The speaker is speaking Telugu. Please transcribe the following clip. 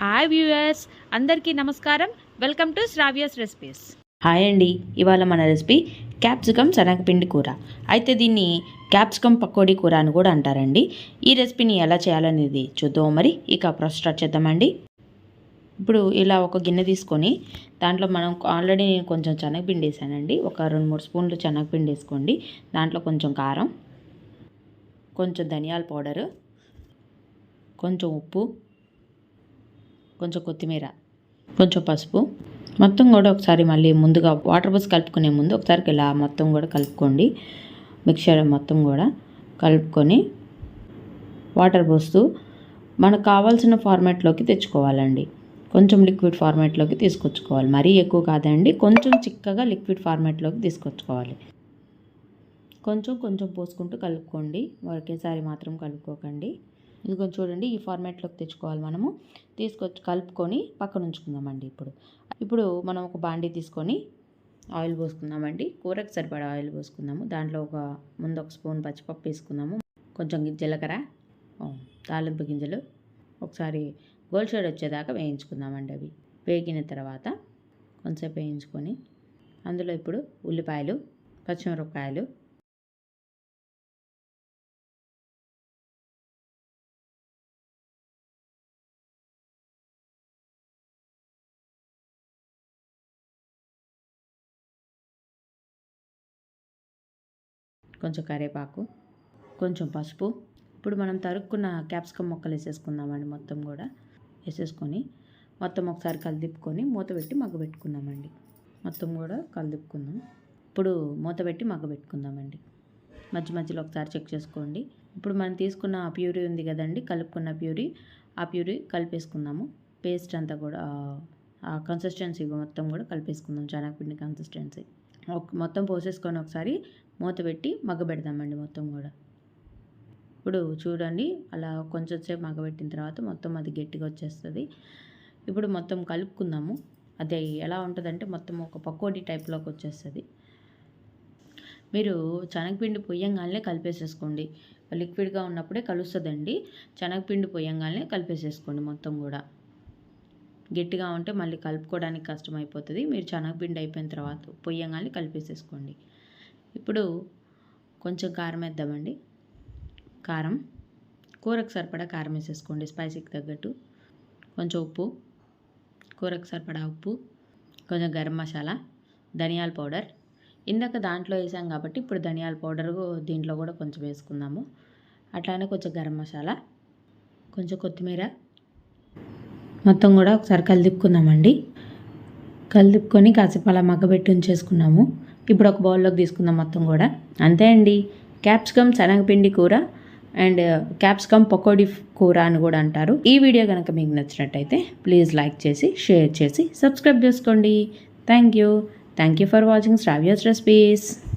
హాయ్ వ్యూయర్స్ అందరికీ నమస్కారం. Welcome to Sravya's recipes. Hi అండి ఇవాళ మన రెసిపీ క్యాప్సికమ్ శనగపిండి కూర. అయితే దీన్ని క్యాప్సికమ్ పకోడీ కూర అని కూడా అంటారండి. ఈ రెసిపీని ఎలా చేయాలనేది చూద్దాం మరి. ఇక ప్రాసెస్ స్టార్ట్ చేద్దామండి. ఇప్పుడు ఇలా ఒక గిన్నె తీసుకొని దాంట్లో మనం ఆల్రెడీ నేను కొంచెం శనగపిండి వేసానండి. ఒక రెండు మూడు స్పూన్లు శనగపిండి వేసుకోండి. దాంట్లో కొంచెం కారం కొంచెం ధనియాల పౌడరు కొంచెం ఉప్పు కొంచెం కొత్తిమీర కొంచెం పసుపు. మొత్తం కూడా ఒకసారి మళ్ళీ ముందుగా వాటర్ పోసి కలుపుకునే ముందు ఒకసారి ఇలా మొత్తం కూడా కలుపుకోండి. మిక్చర్ మొత్తం కూడా కలుపుకొని వాటర్ పోస్తూ మనకు కావాల్సిన ఫార్మాట్లోకి తెచ్చుకోవాలండి. కొంచెం లిక్విడ్ ఫార్మాట్లోకి తీసుకొచ్చుకోవాలి. మరీ ఎక్కువ కాదండి కొంచెం చిక్కగా లిక్విడ్ ఫార్మాట్లోకి తీసుకొచ్చుకోవాలి. కొంచెం కొంచెం పోసుకుంటూ కలుపుకోండి. ఒకేసారి మాత్రం కలుపుకోకండి. ఇదిగో చూడండి ఈ ఫార్మాట్లోకి తెచ్చుకోవాలి మనము. తీసుకొచ్చి కలుపుకొని పక్కన ఉంచుకుందామండి ఇప్పుడు. ఇప్పుడు మనం ఒక బాండీ తీసుకొని ఆయిల్ పోసుకుందామండి. కూరకు సరిపడా ఆయిల్ పోసుకుందాము. దాంట్లో ఒక ముందు ఒక స్పూన్ పచ్చిపప్పు వేసుకుందాము. కొంచెం జీలకర్ర తాలింపు గింజలు. ఒకసారి గోల్డ్ షేడ్ వచ్చేదాకా వేయించుకుందామండి అవి. వేగిన తర్వాత కొంచెంసేపు వేయించుకొని అందులో ఇప్పుడు ఉల్లిపాయలు పచ్చిమిరపకాయలు కొంచెం కరివేపాకు కొంచెం పసుపు. ఇప్పుడు మనం తరుక్కున్న క్యాప్సికమ్ మొక్కలు వేసేసుకుందామండి మొత్తం కూడా. వేసేసుకొని మొత్తం ఒకసారి కలిదిప్పుకొని మూత పెట్టి మగ్గబెట్టుకుందామండి మొత్తం కూడా కలిదిప్పుకుందాం. ఇప్పుడు మూత పెట్టి మగ్గబెట్టుకుందామండి మధ్య మధ్యలో ఒకసారి చెక్ చేసుకోండి. ఇప్పుడు మనం తీసుకున్న ప్యూరీ ఉంది కదండి కలుపుకున్న ప్యూరీ. ఆ ప్యూరీ కలిపేసుకుందాము. పేస్ట్ అంతా కూడా ఆ- కన్సిస్టెన్సీ మొత్తం కూడా కలిపేసుకుందాం. శనగపిండి కన్సిస్టెన్సీ మొత్తం పోసేసుకొని ఒకసారి మూత పెట్టి మగ్గబెడదామండి మొత్తం కూడా. ఇప్పుడు చూడండి అలా కొంచెం సేపు మగ్గబెట్టిన తర్వాత మొత్తం అది గట్టిగా వచ్చేస్తుంది. ఇప్పుడు మొత్తం కలుపుకుందాము. అది ఎలా ఉంటుందంటే మొత్తం ఒక పకోడీ టైప్లోకి వచ్చేస్తుంది. మీరు శనగపిండి పొయ్యంగానే కలిపేసేసుకోండి. లిక్విడ్గా ఉన్నప్పుడే కలుస్తుందండి. శనగపిండి పొయ్యంగానే కలిపేసేసుకోండి మొత్తం కూడా. గట్టిగా ఉంటే మళ్ళీ కలుపుకోవడానికి కష్టమైపోతుంది. మీరు శనగపిండి అయిపోయిన తర్వాత పొయ్యంగానే కలిపేసేసుకోండి. ఇప్పుడు కొంచెం కారం వేద్దామండి. కారం కూరకు సరిపడా కారం వేసేసుకోండి స్పైసీకి తగ్గట్టు. కొంచెం ఉప్పు కూరకు సరిపడా ఉప్పు కొంచెం గరం మసాలా ధనియాల పౌడర్. ఇందాక దాంట్లో వేసాం కాబట్టి ఇప్పుడు ధనియాల పౌడర్ దీంట్లో కూడా కొంచెం వేసుకుందాము. అట్లానే కొంచెం గరం మసాలా కొంచెం కొత్తిమీర మొత్తం కూడా ఒకసారి కలిదిప్పుకుందామండి. కలిదిప్పుకొని కాసేపు అలా మగ్గబెట్టి ఉంచేసుకున్నాము. ఇప్పుడు ఒక బౌల్లోకి తీసుకుందాం మొత్తం కూడా. అంతే అండి. క్యాప్సికమ్ శనగపిండి కూర అండ్ క్యాప్సికమ్ పకోడీ కూర అని కూడా అంటారు. ఈ వీడియో కనుక మీకు నచ్చినట్టయితే ప్లీజ్ లైక్ చేసి షేర్ చేసి సబ్స్క్రైబ్ చేసుకోండి. Thank you thank you for watching Sravya's recipes